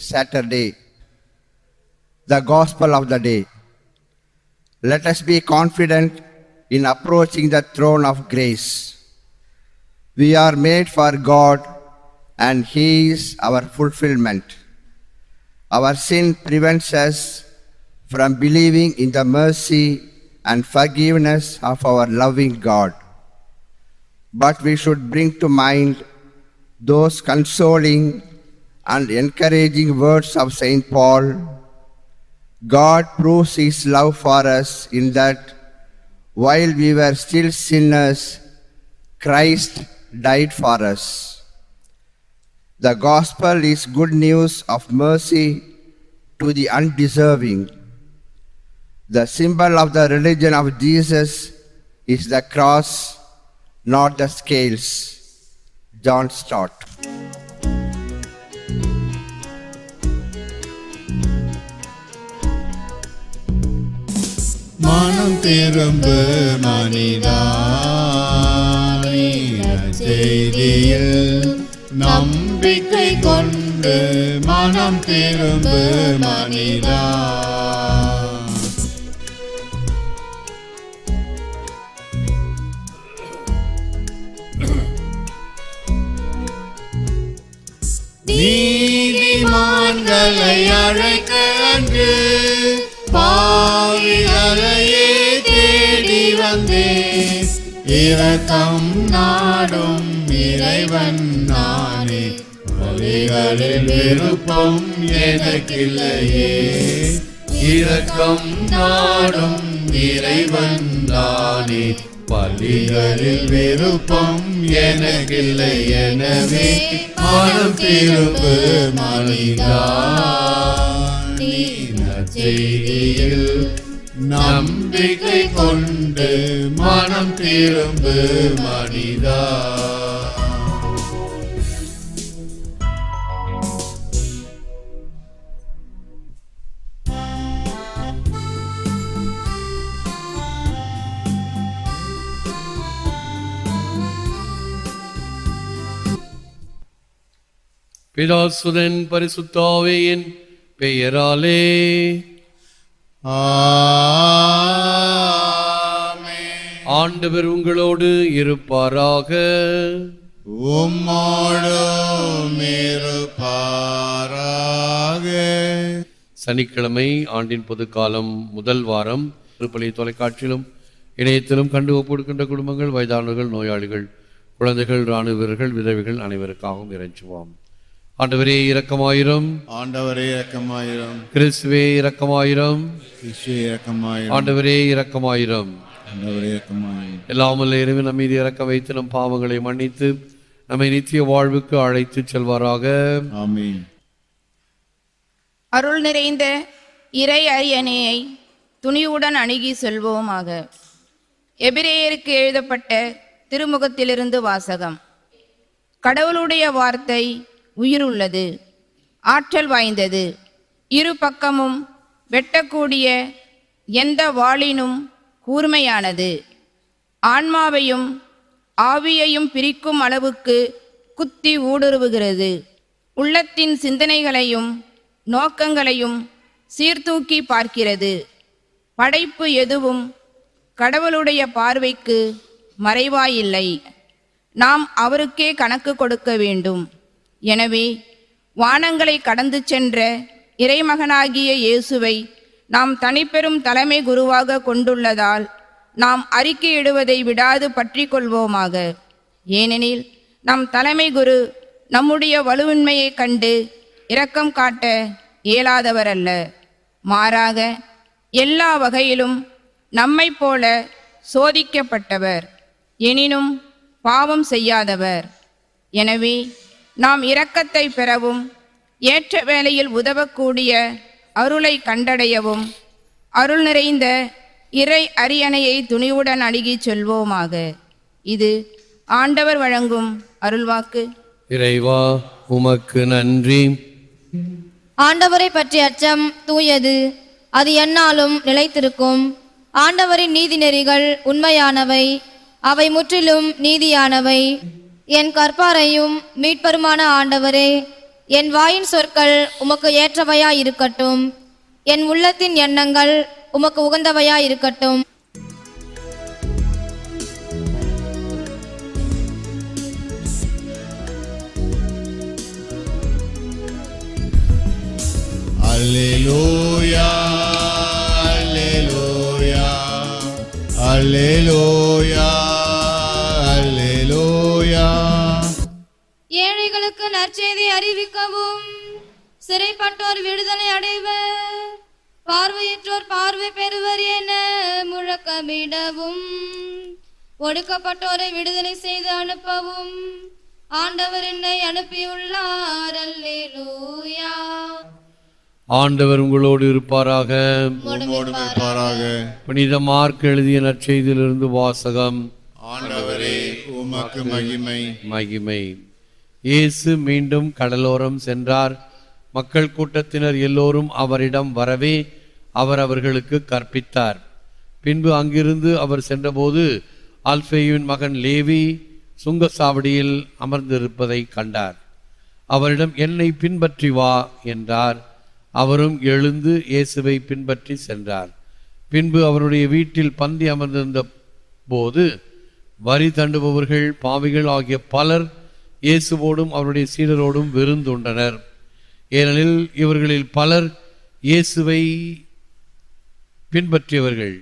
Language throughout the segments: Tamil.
Saturday, the gospel of the day. Let us be confident in approaching the throne of grace. We are made for God and He is our fulfillment. Our sin prevents us from believing in the mercy and forgiveness of our loving God. But we should bring to mind those consoling and encouraging words of St. Paul. God proves His love for us in that while we were still sinners, Christ died for us. The gospel is good news of mercy to the undeserving. The symbol of the religion of Jesus is the cross, not the scales. John Stott. மனம் திரும்பு மனிதா செய்தியில் நம்பிக்கை கொண்டு மனம் திரும்பு மனிதா. நீதிமான்களை அழைக்க அன்று இரக்கம் நாடும் இறைவன் நானே. வழிகளில் விருப்பம் எனக்கில்லையே. இரக்கம் நாடும் இறைவன் தானே பள்ளிகளில் விருப்பம் எனக்கில்லை எனவே. மனம் திரும்பு மனிதா. நீ செய்தியில் நம்பிக்கை கொண்டு மனம் திரும்பு மனிதா. பிதாசுதன் பரிசுத்தாவையின் பெயராலே ஆண்டவர் உங்களோடு இருப்பாராக. உம்மோடும் இருப்பாராக. சனிக்கிழமை ஆண்டின் பொதுக்காலம் முதல் வாரம் திருப்பலி தொலைக்காட்சியிலும் இணையத்திலும் கண்டு ஒப்படுக்கின்ற குடும்பங்கள் வயதானவர்கள் நோயாளிகள் குழந்தைகள் இராணுவ வீரர்கள் விதவைகள் அனைவருக்காகவும் இறைஞ்சுவோம். ஆண்டவரே இரக்கமாயிரம். ஆண்டவரே இரக்கமாயிரம். கிறிஸ்துவே இரக்கமாயிரம். கிறிஸ்து இரக்கமாயிரம். ஆண்டவரே இரக்கமாயிரம். ஆண்டவரே இரக்கமாயிரம். எல்லாமல் இறைவன் நம் மீது இறக்க வைத்து நம் பாவங்களை மன்னித்து நம்மை நித்திய வாழ்வுக்கு அழைத்துச் செல்வாராக. ஆமென். அருள் நிறைந்த இறை அரியணையை துணிவுடன் அணுகி செல்வோமாக. எபிரேயருக்கு எழுதப்பட்ட திருமுகத்திலிருந்து வாசகம். கடவுளுடைய வார்த்தை உயிருள்ளது. ஆற்றல் வாய்ந்தது. இரு பக்கமும் வெட்டக்கூடிய எந்த வாளினும் கூர்மையானது. ஆன்மாவையும் ஆவியையும் பிரிக்கும் அளவுக்கு குத்தி ஊடுருவுகிறது. உள்ளத்தின் சிந்தனைகளையும் நோக்கங்களையும் சீர்தூக்கி பார்க்கிறது. படைப்பு எதுவும் கடவுளுடைய பார்வைக்கு மறைவாயில்லை. நாம் அவருக்கே கணக்கு கொடுக்க வேண்டும். எனவே வானங்களை கடந்து சென்ற இறைமகனாகிய இயேசுவை நாம் தனிப்பெரும் தலைமை குருவாக கொண்டுள்ளதால் நாம் அறிக்கையிடுவதை விடாது பற்றி கொள்வோமாக ஏனெனில் நம் தலைமை குரு நம்முடைய வலுவின்மையை கண்டு இரக்கம் காட்ட இயலாதவர் அல்ல மாறாக எல்லா வகையிலும் நம்மைப் போல சோதிக்கப்பட்டவர் எனினும் பாவம் செய்யாதவர். எனவே நாம் இரக்கத்தை பெறவும் ஏற்ற வேளையில் உதவக்கூடிய அருளை கண்டடையவும் அருள் நிறைந்த இறை அரியணையை துணிவுடன் அணுகிச் செல்வோமாக. இது ஆண்டவர் வழங்கும் அருள்வாக்கு. இறைவா உமக்கு நன்றி. ஆண்டவரை பற்றிய அச்சம் தூயது. அது எந்நாளும் நிலைத்திருக்கும். ஆண்டவரின் நீதி நெறிகள் உண்மையானவை. அவை முற்றிலும் நீதியானவை. என் கற்பாரையும் மீட்பருமான ஆண்டவரே என் வாயின் சொற்கள் உமக்கு ஏற்றவையாய் இருக்கட்டும் என் உள்ளத்தின் எண்ணங்கள் உமக்கு உகந்தவையாய் இருக்கட்டும் அறிவிக்கவும். சிறைப்பட்டோர் விடுதலை அடைவர். பார்வையற்றோர் பார்வை பெறுவர் என முழக்கமிடவும். ஒடுக்கப்பட்டோரை விடுதலை செய்து அனுப்பவும். ஆண்டவர் என்னை அனுப்பியுள்ளார். அல்லேலூயா. ஆண்டவர் உங்களோடு இருப்பாராக. உம்மோடும் இருப்பாராக. புனித மார்க் எழுதிய நற்செய்தியிலிருந்து வாசகம். ஆண்டவரே உமக்கு மகிமை. மகிமை. இயேசு மீண்டும் கடலோரம் சென்றார். மக்கள் கூட்டத்தினர் எல்லோரும் அவரிடம் வரவே அவர் அவர்களுக்கு கற்பித்தார். பின்பு அங்கிருந்து அவர் சென்றபோது ஆல்ஃபேயுவின் மகன் லேவி சுங்கசாவடியில் அமர்ந்திருப்பதை கண்டார். அவரிடம் என்னை பின்பற்றி வா என்றார். அவரும் எழுந்து இயேசுவை பின்பற்றி சென்றார். பின்பு அவருடைய வீட்டில் பந்தி அமர்ந்திருந்த போது வரி தண்டுபவர்கள் பாவிகள் ஆகிய பலர் இயேசுவோடும் அவருடைய சீடரோடும் விருந்துண்டனர் ஏனெனில் இவர்களில் பலர் இயேசுவை பின்பற்றியவர்கள்.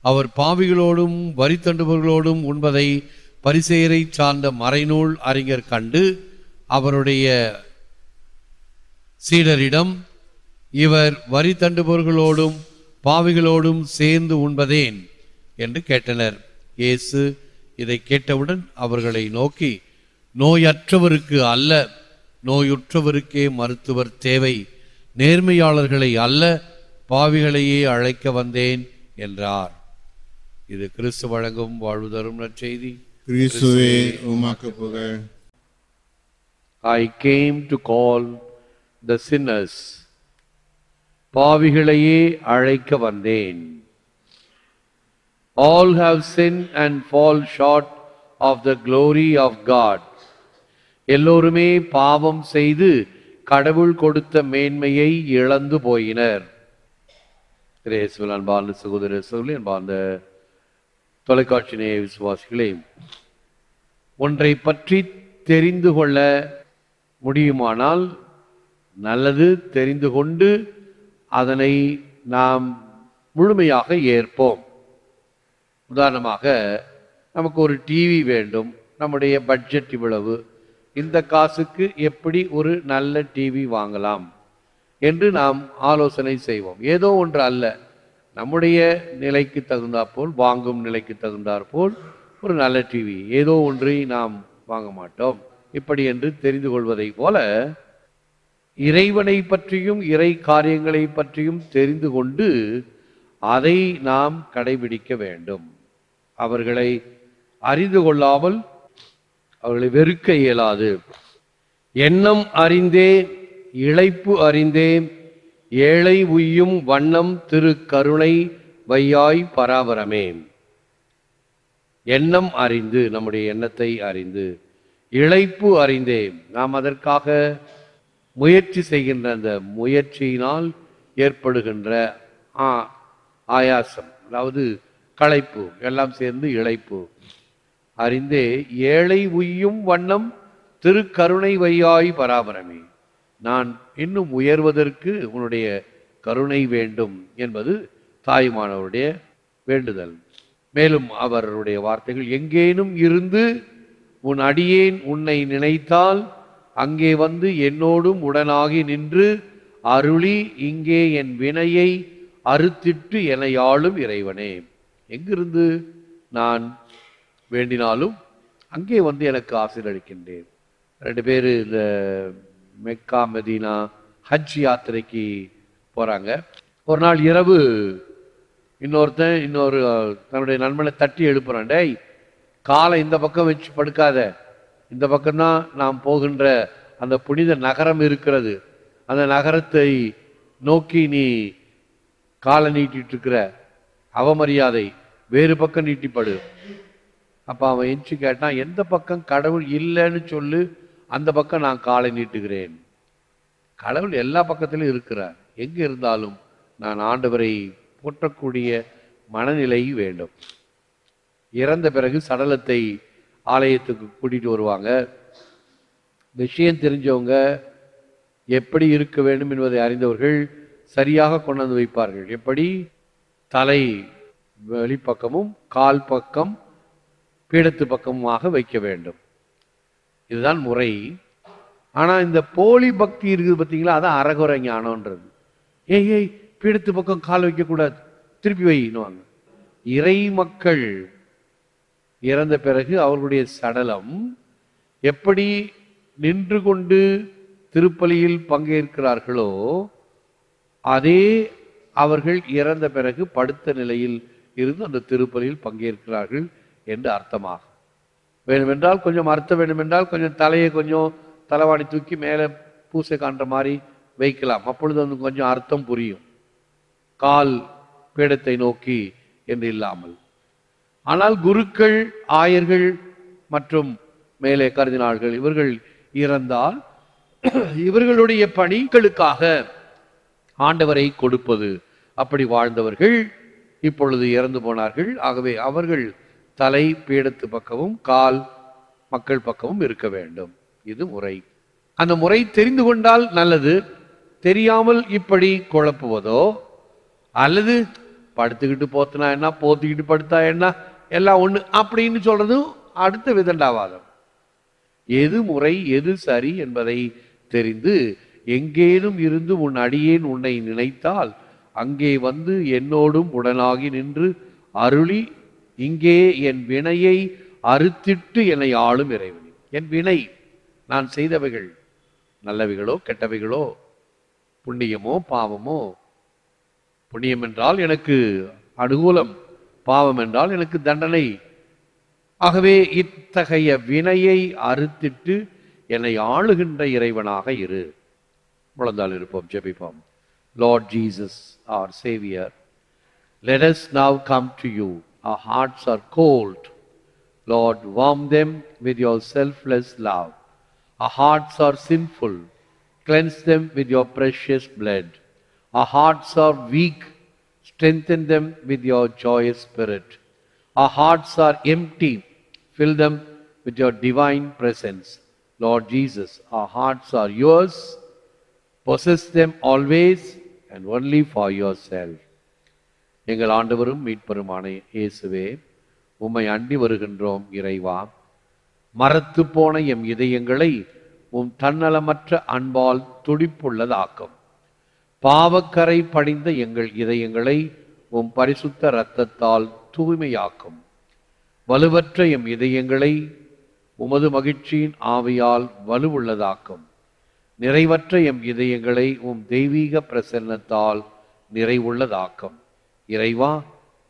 அவர் பாவிகளோடும் வரி தண்டுபவர்களோடும் உண்பதை பரிசெயரை சார்ந்த மறைநூல் அறிஞர் கண்டு அவருடைய சீடரிடம் இவர் வரி தண்டுபவர்களோடும் பாவிகளோடும் சேர்ந்து உண்பதேன்? என்று கேட்டனர். இயேசு இதை கேட்டவுடன் அவர்களை நோக்கி நோயற்றவருக்கு அல்ல நோயுற்றவருக்கே மருத்துவர் தேவை. நேர்மையாளர்களை அல்ல பாவிகளையே அழைக்க வந்தேன் என்றார். இது கிறிஸ்து வழங்கும் வாழ்வு தரும் நற்செய்தி. கிறிஸ்துவே உமக்கு புகழ். I came to call the sinners. பாவிகளையே அழைக்க வந்தேன். All have sinned and fall short of the glory of God. எல்லோருமே பாவம் செய்து கடவுள் கொடுத்த மேன்மையை இழந்து போயினர். கிரேசுவல் அன்பார்ந்த சகோதர சொல்லி அன்பார்ந்த தொலைக்காட்சி நேய விசுவாசிகளே ஒன்றை பற்றி தெரிந்து கொள்ள முடியுமானால் நல்லது தெரிந்து கொண்டு அதனை நாம் முழுமையாக ஏற்போம். உதாரணமாக நமக்கு ஒரு டிவி வேண்டும் நம்முடைய பட்ஜெட் இவ்வளவு இந்த காசுக்கு எப்படி ஒரு நல்ல டிவி வாங்கலாம் என்று நாம் ஆலோசனை செய்வோம். ஏதோ ஒன்று அல்ல. நம்முடைய நிலைக்கு தகுந்தாற்போல் வாங்கும் நிலைக்கு தகுந்தாற்போல் ஒரு நல்ல டிவி ஏதோ ஒன்றை நாம் வாங்க மாட்டோம். இப்படி என்று தெரிந்து கொள்வதை போல இறைவனை பற்றியும் இறை காரியங்களை பற்றியும் தெரிந்து கொண்டு அதை நாம் கடைபிடிக்க வேண்டும். அவர்களை அறிந்து கொள்ளாமல் அவர்களை வெறுக்க இயலாது. எண்ணம் அறிந்தே இழைப்பு அறிந்தே ஏழை உய்யும் வண்ணம் திரு கருணை வையாய் பராபரமே. எண்ணம் அறிந்து நம்முடைய எண்ணத்தை அறிந்து இழைப்பு அறிந்தே நாம் அதற்காக முயற்சி செய்கின்ற அந்த முயற்சியினால் ஏற்படுகின்ற ஆ ஆயாசம் அதாவது களைப்பு எல்லாம் சேர்ந்து இழைப்பு. அறிந்தே ஏழை உய்யும் வண்ணம் திருக்கருணை வையாய் பராபரமே. நான் இன்னும் உயர்வதற்கு உன்னுடைய கருணை வேண்டும் என்பது தாய்மானவருடைய வேண்டுதல். மேலும் அவருடைய வார்த்தைகள் எங்கேனும் இருந்து உன் அடியேன் உன்னை நினைத்தால் அங்கே வந்து என்னோடும் உடனாகி நின்று அருளி இங்கே என் வினையை அறுத்திட்டு என யாழும் இறைவனே. எங்கிருந்து நான் வேண்டினாலும் அங்கே வந்து எனக்கு ஆசீர்வதிக்கின்றேன் ரெண்டு பேர் இந்த மெக்கா மெதினா ஹஜ் யாத்திரைக்கு போகிறாங்க ஒரு நாள் இரவு இன்னொருத்தன் இன்னொரு தன்னுடைய நண்பனை தட்டி எழுப்புறான். டேய் காலை இந்த பக்கம் வச்சு படுக்காத. இந்த பக்கம்தான் நாம் போகின்ற அந்த புனித நகரம் இருக்கிறது. அந்த நகரத்தை நோக்கி நீ காலை நீட்டிட்டு இருக்கிற அவமரியாதை வேறு பக்கம் நீட்டிப்படு. அப்போ அவன் எஞ்சி கேட்டான் எந்த பக்கம் கடவுள் இல்லைன்னு சொல்லு அந்த பக்கம் நான் காலை நீட்டுகிறேன். கடவுள் எல்லா பக்கத்திலும் இருக்கிறார். எங்கே இருந்தாலும் நான் ஆண்டவரை போற்றக்கூடிய மனநிலை வேண்டும். இறந்த பிறகு சடலத்தை ஆலயத்துக்கு கூட்டிகிட்டு வருவாங்க. விஷயம் தெரிஞ்சவங்க எப்படி இருக்க வேண்டும் என்பதை அறிந்தவர்கள் சரியாக கொண்டாந்து வைப்பார்கள். எப்படி? தலை வெளிப்பக்கமும் கால் பக்கம் பீடத்து பக்கமாக வைக்க வேண்டும். இதுதான் முறை. ஆனால் இந்த போலி பக்தி இருக்குது பார்த்தீங்களா அதான் அறகுறை ஞானம்ன்றது. ஏய் ஏய் பீடத்து பக்கம் கால் வைக்கக்கூடாது. திருப்பி வைன்னுவாங்க இறை மக்கள் இறந்த பிறகு அவர்களுடைய சடலம் எப்படி நின்று கொண்டு திருப்பலியில் பங்கேற்கிறார்களோ அதே அவர்கள் இறந்த பிறகு படுத்த நிலையில் இருந்து அந்த திருப்பலியில் பங்கேற்கிறார்கள் என்று அர்த்தமாகும். வேணுமென்றால் கொஞ்சம் அர்த்தம் வேணுமென்றால் கொஞ்சம் தலையை கொஞ்சம் தலைவாணி தூக்கி மேலே பூசை காண்ற மாதிரி வைக்கலாம். அப்பொழுது வந்து கொஞ்சம் அர்த்தம் புரியும். கால் பீடத்தை நோக்கி என்று இல்லாமல். ஆனால் குருக்கள் ஆயர்கள் மற்றும் மேலே கருதினார்கள். இவர்கள் இறந்தால் இவர்களுடைய பணிகளுக்காக ஆண்டவரை கொடுப்பது. அப்படி வாழ்ந்தவர்கள் இப்பொழுது இறந்து போனார்கள். ஆகவே அவர்கள் தலை பீடத்து பக்கமும் கால் மக்கள் பக்கமும் இருக்க வேண்டும். இது முறை. அந்த முறை தெரிந்து கொண்டால் நல்லது. தெரியாமல் இப்படி குழப்புவதோ அல்லது படுத்துக்கிட்டு போத்துனா என்ன போத்திக்கிட்டு படுத்தா என்ன எல்லாம் ஒன்று அப்படின்னு சொல்றதும் அடுத்த விதண்டாவாதம். எது முறை எது சரி என்பதை தெரிந்து எங்கேனும் இருந்து உன் அடியேன் உன்னை நினைத்தால் அங்கே வந்து என்னோடும் உடனாகி நின்று அருளி இங்கே என் வினையை அறுத்திட்டு என்னை ஆளும் இறைவன். என் வினை நான் செய்தவைகள் நல்லவைகளோ கெட்டவைகளோ புண்ணியமோ பாவமோ. புண்ணியம் என்றால் எனக்கு அனுகூலம் பாவம் என்றால் எனக்கு தண்டனை. ஆகவே இத்தகைய வினையை அறுத்திட்டு என்னை ஆளுகின்ற இறைவனாக இரு. முழந்தால் இருப்போம் ஜெபிப்போம். Lord Jesus our Saviour let us now come to you our hearts are cold lord warm them with your selfless love our hearts are sinful cleanse them with your precious blood our hearts are weak strengthen them with your joyous spirit our hearts are empty. Fill them with your divine presence. Lord Jesus, our hearts are yours. Possess them always and only for yourself. எங்கள் ஆண்டவரும் மீட்பருமான இயேசுவே உம்மை அண்டி வருகின்றோம் இறைவா. மரத்து போன எம் இதயங்களை உம் தன்னலமற்ற அன்பால் துடிப்புள்ளதாக்கும். பாவக்கரை படிந்த எங்கள் இதயங்களை உம் பரிசுத்த இரத்தத்தால் தூய்மையாக்கும். வலுவற்ற எம் இதயங்களை உமது மகிழ்ச்சியின் ஆவியால் வலுவுள்ளதாக்கும். நிறைவற்ற எம் இதயங்களை உம் தெய்வீக பிரசன்னத்தால் நிறைவுள்ளதாக்கும். இறைவா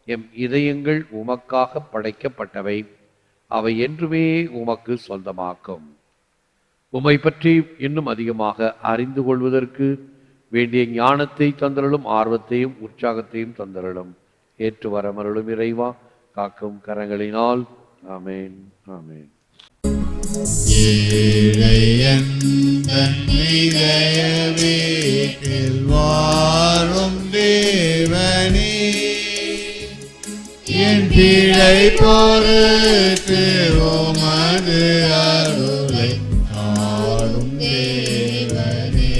எம் இதயங்கள் உமக்காக படைக்கப்பட்டவை அவை என்றுமே உமக்கு சொந்தமாக்கும். உமை பற்றி இன்னும் அதிகமாக அறிந்து கொள்வதற்கு வேண்டிய ஞானத்தை தந்தருளும் ஆர்வத்தையும் உற்சாகத்தையும் தந்தருளும். ஏற்று வரமருளும் இறைவா காக்கும் கரங்களினால். ஆமேன் ஆமேன். வாரும் தேவனே பிழை பொறுத்து உமது அருளை ஆளும் தேவனே.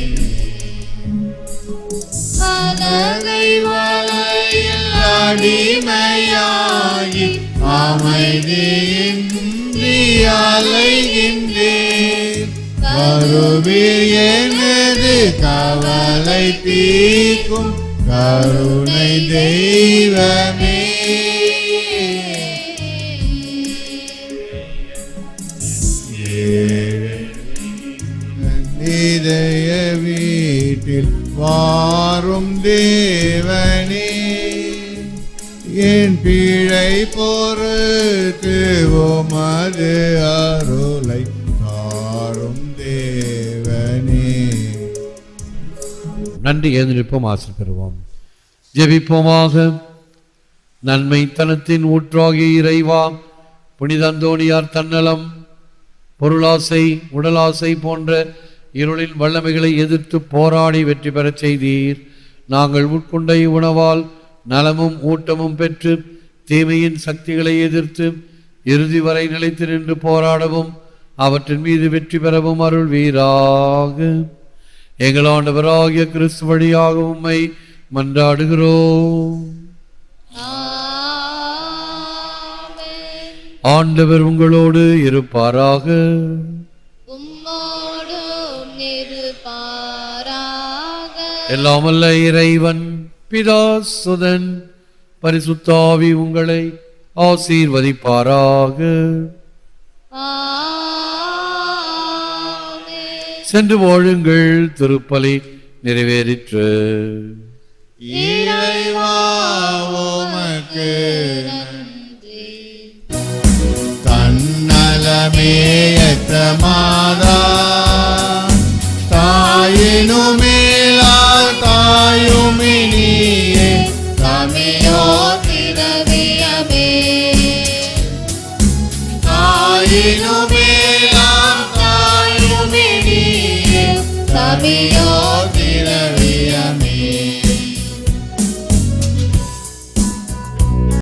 அலகை வலையில் அடிமையாகி அமைதியின்றி அலைகின்றேன். கருவில் எனது கவலை தீர்க்கும் கருணை தெய்வமே. பொறுத்து உமது அருளை தாரும் தேவனே. நன்றி எழுந்திருப்போம் ஆசை பெறுவோம் ஜெபிப்போமாக. நன்மை தனத்தின் ஊற்றாகிய இறைவா புனிதந்தோணியார் தன்னலம் பொருளாசை உடலாசை போன்ற இருளின் வல்லமைகளை எதிர்த்து போராடி வெற்றி பெறச் செய்தீர். நாங்கள் உட்கொண்ட உணவால் நலமும் ஊட்டமும் பெற்று தீமையின் சக்திகளை எதிர்த்து இறுதி வரை நிலைத்து நின்று போராடவும் அவற்றின் மீது வெற்றி பெறவும் அருள் வீராக எங்கள் ஆண்டவராகிய கிறிஸ்து வழியாக உம்மை மன்றாடுகிறோம். ஆண்டவர் உங்களோடு இருப்பாராக. எல்லாமல்ல இறைவன் பிதா சுதன் பரிசுத்தாவி உங்களை ஆசீர்வதிப்பாராக. ஆமென். சென்று வாழுங்கள் திருப்பலி நிறைவேறிற்று. இறைவா உமக்கு தன்னலமேயற்ற மாதா